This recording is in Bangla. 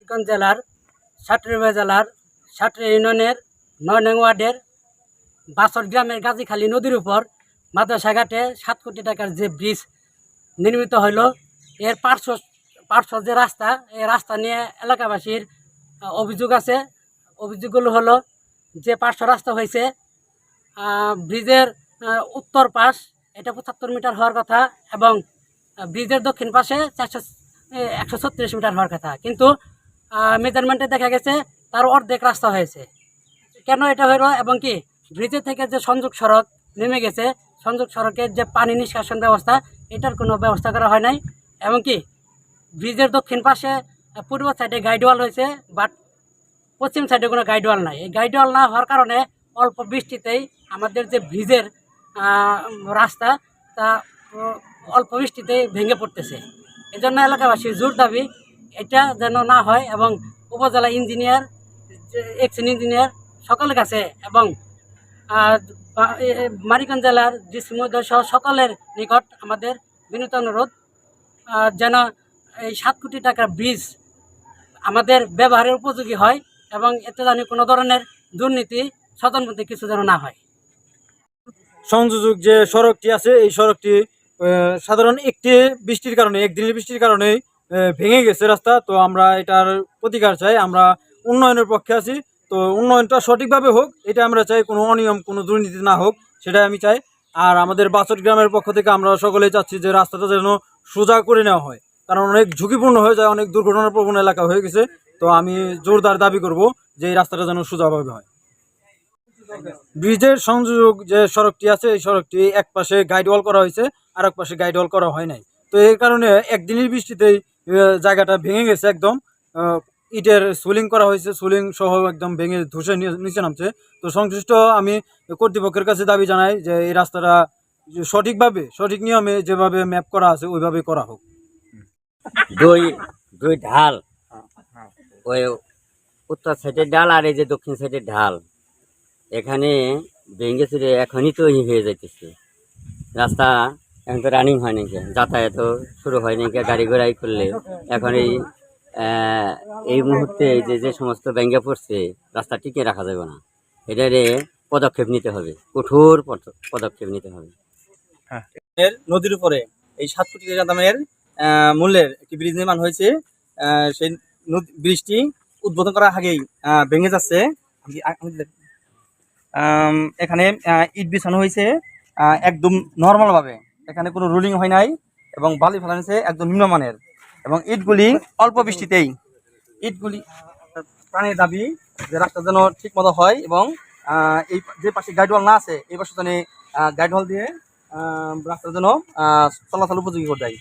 কিশোরগঞ্জ জেলার সাটরিবা জেলার সাটরি ইউনিয়নের নয় নং ওয়ার্ডের বাসর গ্রামের গাজীখালী নদীর উপর মাদ্রাসাঘাটে সাত কোটি টাকার যে ব্রিজ নির্মিত হইল, এর পার্শ্ব পার্শ্ব যে রাস্তা, এই রাস্তা নিয়ে এলাকাবাসীর অভিযোগ আছে। অভিযোগগুলো হলো যে পার্শ্ব রাস্তা হয়েছে ব্রিজের উত্তর পাশ, এটা পঁচাত্তর মিটার হওয়ার কথা এবং ব্রিজের দক্ষিণ পাশে চারশো একশো মিটার হওয়ার কথা। কিন্তু মেজারমেন্টে দেখা গেছে তার অর্ধেক রাস্তা হয়েছে। কেন এটা হলো এবং কি? ব্রিজের থেকে যে সংযোগ সড়ক নেমে গেছে, সংযোগ সড়কের যে পানি নিষ্কাশন ব্যবস্থা, এটার কোনো ব্যবস্থা করা হয় নাই। এবং কি? ব্রিজের দক্ষিণ পাশে পূর্ব সাইডে গাইডওয়াল হয়েছে বাট পশ্চিম সাইডে কোনো গাইডওয়াল নাই। এই গাইডওয়াল না হওয়ার কারণে অল্প বৃষ্টিতেই আমাদের যে ব্রিজের রাস্তা, তা অল্প বৃষ্টিতেই ভেঙে পড়তেছে। এই জন্য এলাকাবাসীর জোর দাবি এটা যেন না হয় এবং উপজেলা ইঞ্জিনিয়ার, এক্সিন ইঞ্জিনিয়ার সকলের কাছে এবং মানিকগঞ্জ জেলার ডিসি মহোদয় সহ সকলের নিকট আমাদের বিনীত অনুরোধ যেন এই সাত কোটি টাকার ব্রিজ আমাদের ব্যবহারের উপযোগী হয় এবং এতে যেন কোনো ধরনের দুর্নীতি স্বতন্ত্র কিছু যেন না হয়। সংযোজক যে সড়কটি আছে, এই সড়কটি সাধারণ একটি বৃষ্টির কারণে, একদিনের বৃষ্টির কারণেই ভেঙে গেছে রাস্তা, তো আমরা এটার প্রতিকার চাই, আমরা উন্নয়নের পক্ষে আছি, তো উন্নয়নটা সঠিকভাবে হোক, এটা আমরা চাই, কোনো অনিয়ম, কোনো দুর্নীতি না হোক, সেটাই আমি চাই। আর আমাদের বাসট গ্রামের পক্ষ থেকে আমরা সকলেই চাচ্ছি যে রাস্তাটা যেন সোজা করে নেওয়া হয়, কারণ অনেক ঝুঁকিপূর্ণ হয়ে যায়, অনেক দুর্ঘটনার প্রবণ এলাকা হয়ে গেছে, তো আমি জোরদার দাবি করব যে এই রাস্তাটা যেন সোজাভাবে হয়। ব্রিজের সংযোগ যে সড়কটি আছে, এই সড়কটি এক পাশে গাইড ওয়াল করা হয়েছে আর এক পাশে গাইড ওয়াল করা হয় নাই। তো এই কারণে একদিনের বৃষ্টিতেই জায়গাটা ভেঙে গেছে একদম। ইটের সুলিং করা হয়েছে, সুলিং সহ একদম ভেঙে ধসে নিচে নামছে। তো সংশ্লিষ্ট আমি কর্তৃপক্ষের কাছে দাবি জানাই যে এই রাস্তাটা সঠিকভাবে, সঠিক নিয়মে যেভাবে ম্যাপ করা আছে, ওইভাবে করা হোক। দুই দুই ঢাল। ওই উত্তর সাইডের ডাল আর এই যে দক্ষিণ সাইডের ঢাল। এখানে ভেঙে এখনই তৈরি হয়ে যাইতেছে। রাস্তা এখন তো রানিং হয় নাকি? যাতায়াত শুরু হয় নাকি? গাড়ি ঘোড়াই করলে। এখন এই এই মুহূর্তে যে যে সমস্ত ব্যাঙ্গে পড়ছে, রাস্তা টিকে রাখা যাবে না। এটারে পদক্ষেপ নিতে হবে। কঠোর পদক্ষেপ নিতে হবে। এর নদীর উপরে, এই সাত কোটি টাকা দামের মূল্যের একটি ব্রিজ নির্মাণ হয়েছে। সেই ব্রিজটি উদ্বোধন করার আগেই ভেঙে যাচ্ছে। এখানে ইট বিছানো হয়েছে একদম নর্মাল ভাবে। এখানে কোনো রুলিং হয় নাই এবং বালি ফেলানো একদম নিম্নমানের। এবং ইটগুলি অল্প বৃষ্টিতেই। ইটগুলি প্রাণের দাবি যে রাস্তা যেন ঠিক মতো হয় এবং এই যে পাশে গাইডওয়াল না আছে, এই পাশে যেন গাইডওয়াল দিয়ে রাস্তার জন্য চলাচল উপযোগী করে দেয়।